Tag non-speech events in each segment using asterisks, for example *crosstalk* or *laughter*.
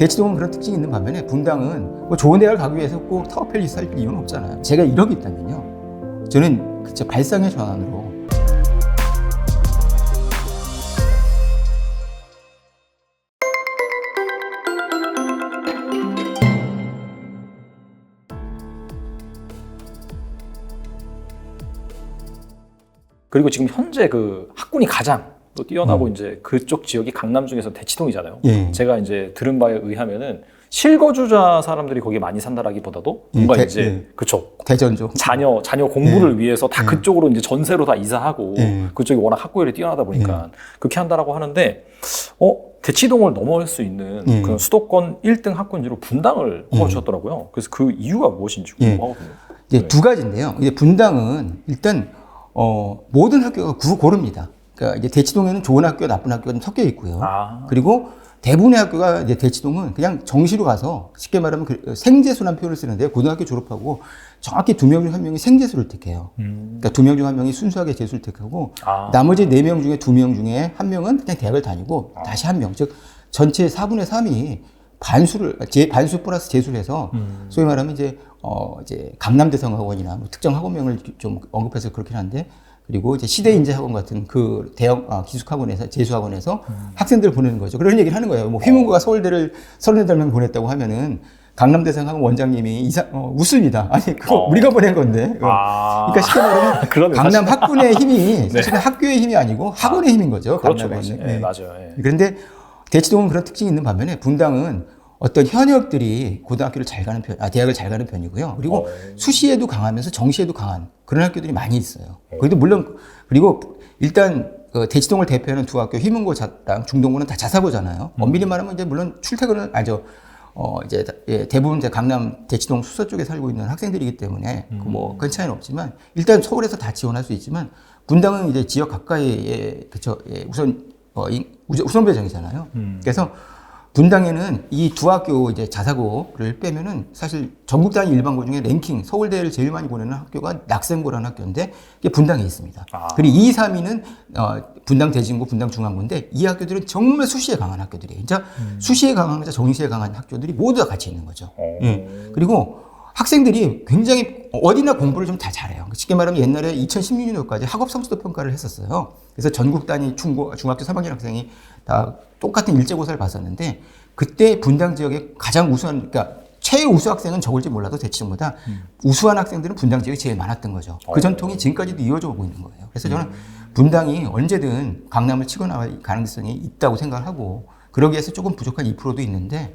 대치동은 그런 특징이 있는 반면에 분당은 뭐 좋은 대학을 가기 위해서 꼭 타워팰리스 할 이유는 없잖아요. 제가 1억이 있다면요. 저는 그저 발상의 전환으로 그리고 지금 현재 그 학군이 가장 또 뛰어나고 음. 이제 그쪽 지역이 강남 중에서 대치동이잖아요. 예. 제가 이제 들은 바에 의하면은 실거주자 사람들이 거기 많이 산다라기보다도 예, 뭔가 대- 이제 예. 그쵸 대전죠. 자녀 자녀 공부를 위해서 다 예. 그쪽으로 이제 전세로 다 이사하고 예. 그쪽이 워낙 학구열이 뛰어나다 보니까 그렇게 한다라고 하는데 어 대치동을 넘어올 수 있는 예. 그런 수도권 1등 학군지로 분당을 예. 꼽아주셨더라고요. 그래서 그 이유가 무엇인지 예. 궁금하거든요. 이제 네. 두 가지인데요. 이제 분당은 일단 어, 모든 학교가 구, 고릅니다. 그러니까 이제 대치동에는 좋은 학교, 나쁜 학교가 좀 섞여 있고요. 아 그리고 대부분의 학교가 이제 대치동은 그냥 정시로 가서 쉽게 말하면 그 생재수라는 표현을 쓰는데 고등학교 졸업하고 정확히 두 명 중 한 명이 생재수를 택해요. 음. 그러니까 두 명 중 한 명이 순수하게 재수를 택하고 아. 나머지 네 명 중에 두 명 중에 한 명은 그냥 대학을 다니고 아. 다시 한 명, 즉 전체 4분의 3이 반수를 제 반수 플러스 재수를 해서 음. 소위 말하면 이제 어 이제 강남대성학원이나 뭐 특정 학원명을 좀 언급해서 그렇긴 한데 그리고 이제 시대 인재 학원 같은 그 대형 아, 기숙학원에서 재수학원에서 음. 학생들을 보내는 거죠. 그런 얘기를 하는 거예요. 뭐 휘문고가 서울대를 38명 보냈다고 하면은 강남대성학원 원장님이 이사 어, 웃습니다. 아니 그거 어. 우리가 보낸 건데. 어. 아. 그러니까 쉽게 말하면 *laughs* 강남 학군의 힘이 *laughs* 사실은 학교의 힘이 아니고 학원의 힘인 거죠. 그렇죠, 강남에 그렇죠. 있는. 예, 예. 맞아요. 예. 그런데 대치동은 그런 특징이 있는 반면에 분당은 어떤 현역들이 고등학교를 잘 가는 편, 아, 대학을 잘 가는 편이고요. 그리고 어. 수시에도 강하면서 정시에도 강한 그런 학교들이 많이 있어요. 그래도 물론, 그리고 일단 그 대치동을 대표하는 두 학교, 희문고랑 중동고는 다 자사고잖아요. 음. 엄밀히 말하면 이제 물론 출퇴근을, 아죠. 어, 이제, 다- 예, 대부분 이제 강남 대치동 수서 쪽에 살고 있는 학생들이기 때문에 그 음. 뭐, 큰 차이는 없지만 일단 서울에서 다 지원할 수 있지만 분당은 이제 지역 가까이에, 그쵸, 예, 우선, 어, 우선 배정이잖아요. 음. 그래서 분당에는 이 두 학교 이제 자사고를 빼면은 사실 전국 단위 일반고 중에 랭킹 서울대를 제일 많이 보내는 학교가 낙생고라는 학교인데 이게 분당에 있습니다. 아. 그리고 2, 3위는 어, 분당 대진고, 분당 중앙고인데 이 학교들은 정말 수시에 강한 학교들이에요. 진짜 수시에 강한 자 정시에 강한 학교들이 모두 다 같이 있는 거죠. 어. 예. 그리고 학생들이 굉장히 어디나 공부를 좀 다 잘해요. 쉽게 말하면 옛날에 2016년도까지 학업 성취도 평가를 했었어요. 그래서 전국 단위 중고, 중학교 3학년 학생이 다 똑같은 일제고사를 봤었는데 그때 분당 지역에 가장 우수한, 그러니까 최우수 학생은 적을지 몰라도 대치동보다 우수한 학생들은 분당 지역이 제일 많았던 거죠. 그 전통이 지금까지도 이어져 오고 있는 거예요. 그래서 저는 분당이 언제든 강남을 치고 나갈 가능성이 있다고 생각을 하고 그러기 위해서 조금 부족한 2%도 있는데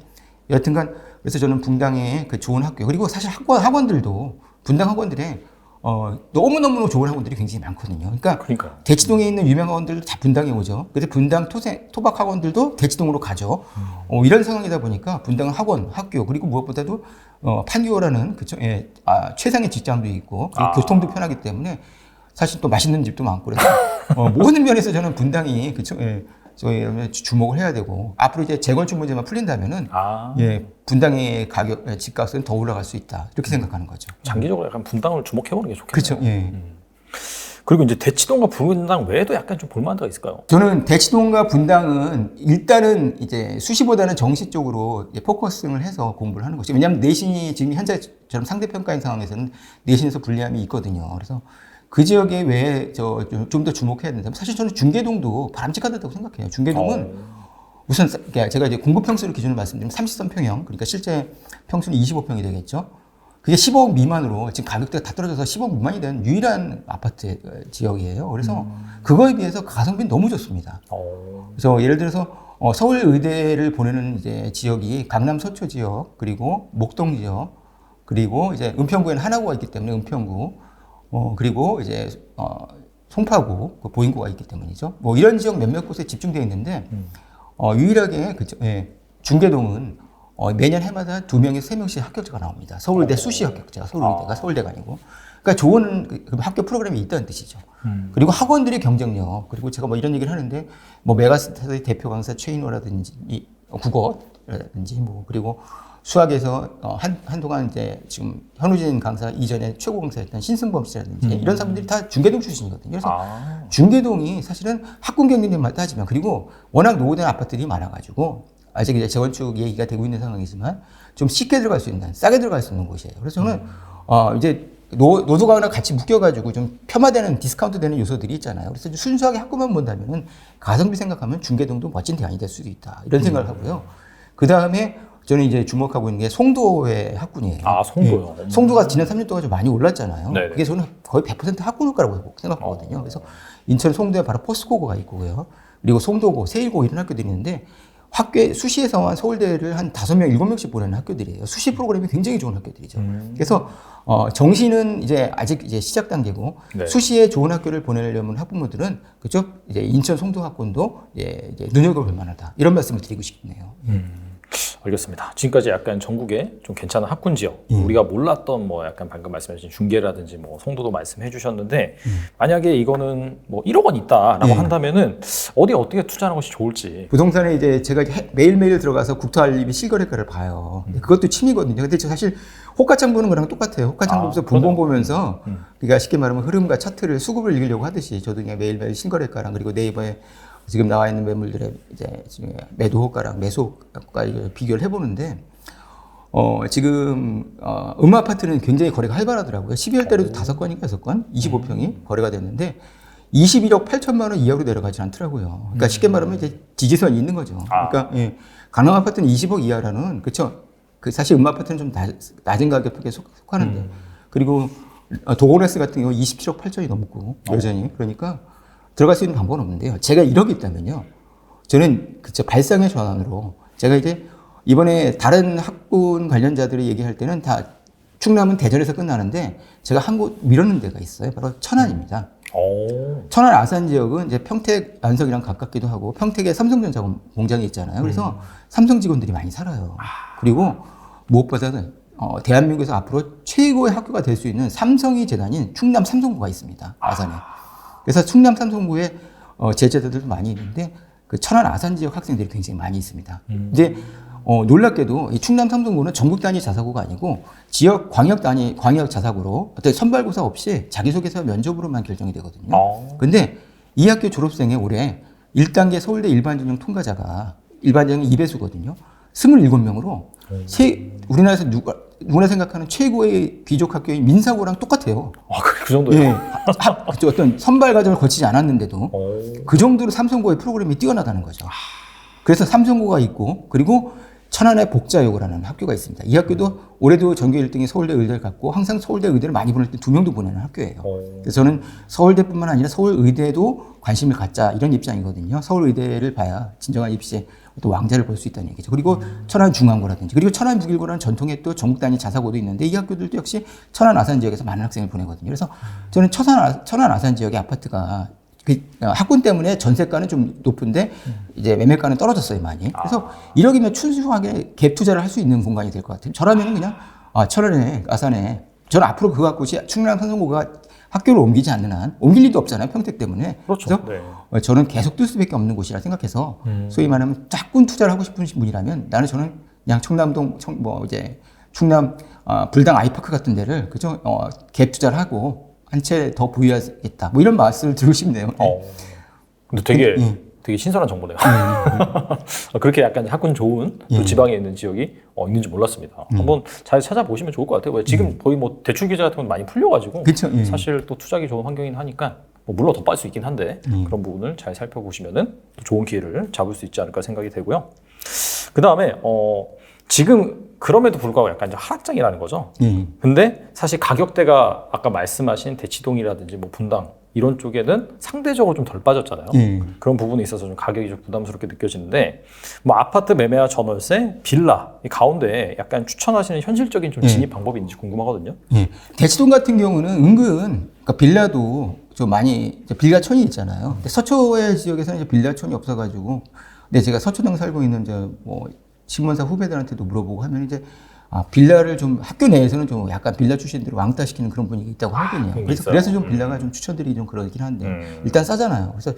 여튼간 그래서 저는 분당의 그 좋은 학교 그리고 사실 학원 학원들도 분당 학원들에 어 너무 너무 좋은 학원들이 굉장히 많거든요. 그러니까 그러니까요. 대치동에 있는 유명 학원들도 다 분당에 오죠. 그래서 분당 토생 토박 학원들도 대치동으로 가죠. 어, 이런 상황이다 보니까 분당은 학원, 학교 그리고 무엇보다도 어, 판교라는 그쵸, 예, 아, 최상의 직장도 있고 아. 교통도 편하기 때문에 사실 또 맛있는 집도 많고 그래서 어, 모든 면에서 저는 분당이 그쵸, 예, 주목을 해야 되고 앞으로 이제 재건축 문제만 풀린다면은 아. 예, 분당의 가격, 예, 집값은 더 올라갈 수 있다 이렇게 생각하는 거죠. 장기적으로 약간 분당을 주목해보는 게 좋겠네요. 그렇죠. 예. 그리고 이제 대치동과 분당 외에도 약간 좀 볼만한 데가 있을까요? 저는 대치동과 분당은 일단은 이제 수시보다는 정시 쪽으로 포커싱을 해서 공부를 하는 거죠. 왜냐하면 내신이 지금 현재처럼 상대평가인 상황에서는 내신에서 불리함이 있거든요. 그래서 그 지역에 왜좀더 주목해야 된다면 사실 저는 중계동도 바람직하다고 생각해요. 중계동은 우선 사- 그러니까 제가 이제 공급 평수를 기준으로 말씀드리면 33평형, 그러니까 실제 평수는 25평이 되겠죠. 그게 15억 미만으로 지금 가격대가 다 떨어져서 10억 미만이 된 유일한 아파트 어, 지역이에요. 그래서 그거에 비해서 가성비는 너무 좋습니다. 어. 그래서 예를 들어서 어, 서울 의대를 보내는 이제 지역이 강남 서초 지역 그리고 목동 지역 그리고 이제 은평구에는 하나구가 있기 때문에 은평구 어, 그리고 이제 어, 송파구 그 보인구가 있기 때문이죠. 뭐 이런 지역 몇몇 곳에 집중되어 있는데 어, 유일하게 그 예, 중계동은 어, 매년 해마다 두 명에서 세 명씩 합격자가 나옵니다. 서울대 수시 합격자가 서울의대가 서울대가 아니고 그러니까 좋은 그- 그 학교 프로그램이 있다는 뜻이죠. 그리고 학원들의 경쟁력 그리고 제가 뭐 이런 얘기를 하는데 뭐 메가스타의 대표 강사 최인호라든지 이 국어라든지 뭐 그리고 수학에서 어, 한 한동안 이제 지금 현우진 강사 이전에 최고 강사였던 신승범 씨라든지 이런 사람들이 다 중계동 출신이거든요. 그래서 아. 중계동이 사실은 학군 경쟁력만 따지면 그리고 워낙 노후된 아파트들이 많아가지고 아직 이제 재건축 얘기가 되고 있는 상황이지만 좀 쉽게 들어갈 수 있는, 싸게 들어갈 수 있는 곳이에요. 그래서 저는 어, 이제 노, 노조가랑 같이 묶여가지고 좀 폄하되는 디스카운트 되는 요소들이 있잖아요. 그래서 좀 순수하게 학구만 본다면은 가성비 생각하면 중계동도 멋진 대안이 될 수도 있다. 이런 생각을 하고요. 그 다음에 저는 이제 주목하고 있는 게 송도의 학군이에요. 아, 송도요. 예. 송도가 지난 3년 동안 좀 많이 올랐잖아요. 네네. 그게 저는 거의 100% 학군 효과라고 생각하거든요. 그래서 인천 송도에 바로 포스코고가 있고요. 그리고 송도고, 세일고 이런 학교들이 있는데 학교 수시에서만 서울대를 한 다섯 명, 일곱 명씩 보내는 학교들이에요. 수시 프로그램이 굉장히 좋은 학교들이죠. 그래서 어, 정시는 이제 아직 이제 시작 단계고 네. 수시에 좋은 학교를 보내려면 학부모들은 그죠? 이제 인천 송도 학군도 예, 이제 눈여겨볼 만하다. 이런 말씀을 드리고 싶네요. 알겠습니다. 지금까지 약간 전국에 좀 괜찮은 학군 지역, 예. 우리가 몰랐던 뭐 약간 방금 말씀하신 중계라든지 뭐 송도도 말씀해 주셨는데 음. 만약에 이거는 뭐 1억 원 있다라고 예. 한다면은 어디 어떻게 투자하는 것이 좋을지. 부동산에 이제 제가 해- 매일매일 들어가서 국토알림이 실거래가를 봐요. 음. 그것도 취미거든요. 근데 저 사실 호가창 보는 거랑 똑같아요. 호가창 아, 보면서. 분봉 보면서 음. 그러니까 쉽게 말하면 흐름과 차트를 수급을 읽으려고 하듯이 저도 그냥 매일매일 실거래가랑 그리고 네이버에 지금 나와 있는 매물들의 이제 매도 호가랑 매수 호가 비교를 해보는데 어, 지금, 어, 음 아파트는 굉장히 거래가 활발하더라고요. 12월 달에도 다섯 건인가 여섯 건, 25평이 거래가 됐는데 21억 8천만 원 이하로 내려가지 않더라고요. 그러니까 쉽게 말하면 이제 지지선이 있는 거죠. 아. 그러니까 예. 강남 아파트는 20억 이하라는 그렇죠. 그 사실 음 아파트는 좀 낮, 낮은 가격에 속, 속하는데 그리고 어, 도고레스 같은 경우 27억 8천이 넘고 여전히 그러니까 들어갈 수 있는 방법은 없는데요. 제가 1억이 있다면요. 저는 그쵸 발상의 전환으로 제가 이제 이번에 다른 학군 관련자들이 얘기할 때는 다 충남은 대전에서 끝나는데 제가 한 곳 밀었는 데가 있어요. 바로 천안입니다. 오. 천안 아산 지역은 이제 평택 안석이랑 가깝기도 하고 평택에 삼성전자 공장이 있잖아요. 그래서 삼성 직원들이 많이 살아요. 그리고 무엇보다는 어, 대한민국에서 앞으로 최고의 학교가 될 수 있는 삼성이 재단인 충남 삼성고가 있습니다. 아산에. 그래서 충남 삼성고에 어, 제자들도 많이 있는데 그 천안 아산 지역 학생들이 굉장히 많이 있습니다. 이제 어, 놀랍게도 이 충남 삼성고는 전국 단위 자사고가 아니고 지역 광역 단위 광역 자사고로 어떤 선발고사 없이 자기소개서 면접으로만 결정이 되거든요. 어. 근데 이 학교 졸업생의 올해 1단계 서울대 일반 전형 통과자가 일반 전형 2배수거든요. 27명으로 세, 우리나라에서 누가 누구나 생각하는 최고의 귀족 학교인 민사고랑 똑같아요. 아, 그, 그 정도요? 예. 하- 그쵸, 어떤 선발 과정을 거치지 않았는데도 오. 그 정도로 삼성고의 프로그램이 뛰어나다는 거죠. 그래서 삼성고가 있고 그리고 천안의 복자여고라는 학교가 있습니다. 이 학교도 올해도 전교 1등이 서울대 의대를 갖고 항상 서울대 의대를 많이 보낼 때 두 명도 보내는 학교예요. 오. 그래서 저는 서울대뿐만 아니라 서울의대도 관심을 갖자 이런 입장이거든요. 서울의대를 봐야 진정한 입시의 또 왕자를 볼 수 있다는 얘기죠. 그리고 천안 중앙고라든지 그리고 천안 북일고라는 전통의 또 전국 단위 자사고도 있는데 이 학교들도 역시 천안 아산 지역에서 많은 학생을 보내거든요. 그래서 저는 천안, 아- 천안 아산 지역의 아파트가 그 어, 학군 때문에 전세가는 좀 높은데 이제 매매가는 떨어졌어요 많이. 그래서 1억이면 순수하게 갭 투자를 할 수 있는 공간이 될 것 같아요. 저라면 그냥 아 천안에 아산에 저는 앞으로 그 갖고 충남 산성고가 학교를 옮기지 않는 한 옮길 일도 없잖아요 평택 때문에. 그렇죠. 래서 네. 어, 저는 계속 뜰 수밖에 없는 곳이라 생각해서 소위 말하면 짝군 투자를 하고 싶은 분이라면 나는 저는 그냥 청남동 청, 뭐 이제 충남 어, 불당 아이파크 같은 데를 그죠 어, 갭 투자를 하고 한 채 더 보유하겠다 뭐 이런 말씀을 드리고 싶네요. 어. 근데 되게 예. 되게 신선한 정보네요. *laughs* 그렇게 약간 학군 좋은 또 예. 지방에 있는 지역이 어, 있는지 몰랐습니다. 한번 잘 찾아보시면 좋을 것 같아요. 왜 지금 거의 뭐 대출 규제 같은 건 많이 풀려가지고 그쵸, 예. 사실 또 투자하기 좋은 환경이긴 하니까 뭐 물론 더 빠질 수 있긴 한데 그런 부분을 잘 살펴보시면은 또 좋은 기회를 잡을 수 있지 않을까 생각이 되고요. 그 다음에 어, 지금 그럼에도 불구하고 약간 이제 하락장이라는 거죠. 예. 근데 사실 가격대가 아까 말씀하신 대치동이라든지 뭐 분당 이런 쪽에는 상대적으로 좀 덜 빠졌잖아요. 예. 그런 부분에 있어서 좀 가격이 좀 부담스럽게 느껴지는데 뭐 아파트 매매와 전월세, 빌라 이 가운데 약간 추천하시는 현실적인 좀 예. 진입 방법이 있는지 궁금하거든요. 예. 대치동 같은 경우는 은근 그러니까 빌라도 좀 많이 빌라촌이 있잖아요. 근데 서초의 지역에서는 이제 빌라촌이 없어가지고 근데 제가 서초동 살고 있는 이제 뭐 신문사 후배들한테도 물어보고 하면 이제 아, 빌라를 좀 학교 내에서는 좀 약간 빌라 출신들을 왕따시키는 그런 분위기 있다고 하거든요. 그런 게 그래서 있어요. 그래서 좀 빌라가 좀 추천드리기 좀 그러긴 한데 음. 일단 싸잖아요. 그래서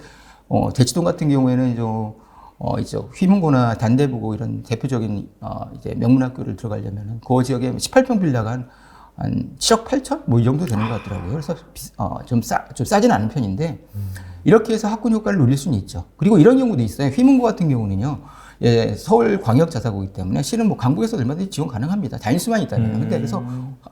어, 대치동 같은 경우에는 좀 어, 이제 휘문고나 단대부고 이런 대표적인 어, 이제 명문학교를 들어가려면은 그 지역에 18평 빌라가 한, 한 7억 8천? 뭐 이 정도 되는 것 같더라고요. 그래서 비- 어, 좀 싸, 좀 싸진 않은 편인데 이렇게 해서 학군 효과를 노릴 수는 있죠. 그리고 이런 경우도 있어요. 휘문고 같은 경우는요. 예, 서울 광역 자사고이기 때문에 실은 뭐 강북에서 얼마든지 지원 가능합니다. 다닐 수만 있다면. 음. 근데 그래서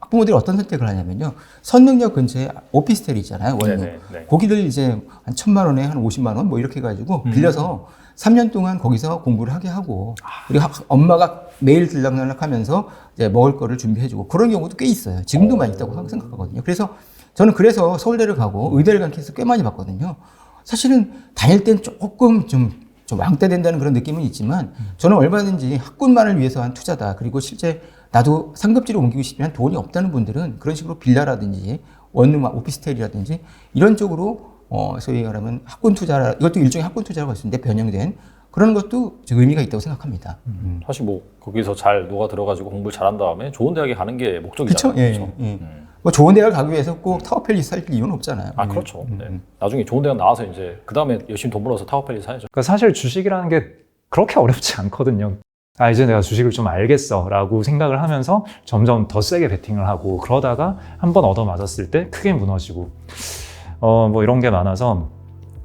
학부모들이 어떤 선택을 하냐면요. 선릉역 근처에 오피스텔이 있잖아요. 원룸. 네네, 네. 거기를 이제 한 천만 원에 한 오십만 원 뭐 이렇게 해가지고 빌려서 3년 동안 거기서 공부를 하게 하고 그리고 학- 엄마가 매일 들락날락 하면서 이제 먹을 거를 준비해주고 그런 경우도 꽤 있어요. 지금도 많이 있다고 생각하거든요. 그래서 저는 그래서 서울대를 가고 의대를 간 케이스 꽤 많이 봤거든요. 사실은 다닐 땐 조금 좀, 좀 왕따 된다는 그런 느낌은 있지만 저는 얼마든지 학군만을 위해서 한 투자다. 그리고 실제 나도 상급지로 옮기고 싶지만 돈이 없다는 분들은 그런 식으로 빌라라든지 원룸 오피스텔이라든지 이런 쪽으로 어, 소위 말하면 학군 투자, 이것도 일종의 학군 투자라고 할 수 있는데 변형된 그런 것도 좀 의미가 있다고 생각합니다. 사실 뭐 거기서 잘 녹아 들어가지고 공부를 잘한 다음에 좋은 대학에 가는 게? 목적이잖아요. 예, 그렇죠? 예. 뭐 좋은 대학 가기 위해서 꼭 타워팰리스 살 이유는 없잖아요. 아 그렇죠. 네. 나중에 좋은 대학 나와서 이제 그 다음에 열심히 돈 벌어서 타워팰리 사야죠. 그러니까 사실 주식이라는 게 그렇게 *laughs* 어렵지 않거든요. 아, 이제 내가 주식을 좀 알겠어. 라고 생각을 하면서 점점 더 세게 베팅을 하고 그러다가 한 번 얻어 맞았을 때 크게 무너지고, 어, 뭐 이런 게 많아서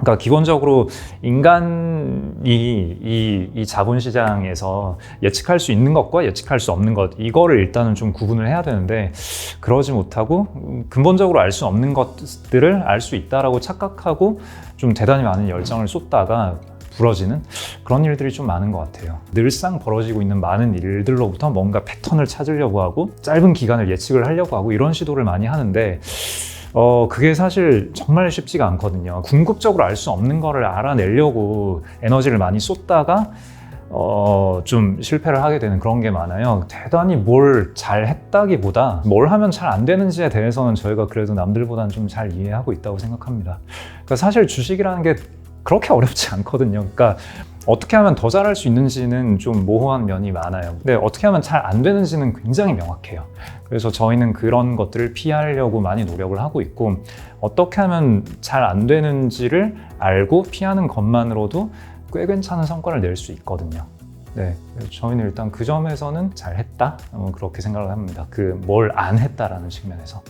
그러니까 기본적으로 인간이 이, 이 자본시장에서 예측할 수 있는 것과 예측할 수 없는 것 이거를 일단은 좀 구분을 해야 되는데 그러지 못하고 음, 근본적으로 알 수 없는 것들을 알 수 있다라고 착각하고 좀 대단히 많은 열정을 쏟다가 부러지는 그런 일들이 좀 많은 것 같아요. 늘상 벌어지고 있는 많은 일들로부터 뭔가 패턴을 찾으려고 하고 짧은 기간을 예측을 하려고 하고 이런 시도를 많이 하는데 어, 그게 사실 정말 쉽지가 않거든요. 궁극적으로 알 수 없는 거를 알아내려고 에너지를 많이 쏟다가 어, 좀 실패를 하게 되는 그런 게 많아요. 대단히 뭘 잘 했다기보다 뭘 하면 잘 안 되는지에 대해서는 저희가 그래도 남들보다는 좀 잘 이해하고 있다고 생각합니다. 그러니까 사실 주식이라는 게 그렇게 *laughs* 어렵지 않거든요. 그러니까 어떻게 하면 더 잘할 수 있는지는 좀 모호한 면이 많아요. 근데 어떻게 하면 잘 안 되는지는 굉장히 명확해요. 그래서 저희는 그런 것들을 피하려고 많이 노력을 하고 있고 어떻게 하면 잘 안 되는지를 알고 피하는 것만으로도 꽤 괜찮은 성과를 낼 수 있거든요. 네, 저희는 일단 그 점에서는 잘했다 어, 그렇게 생각을 합니다. 그 뭘 안 했다라는 측면에서.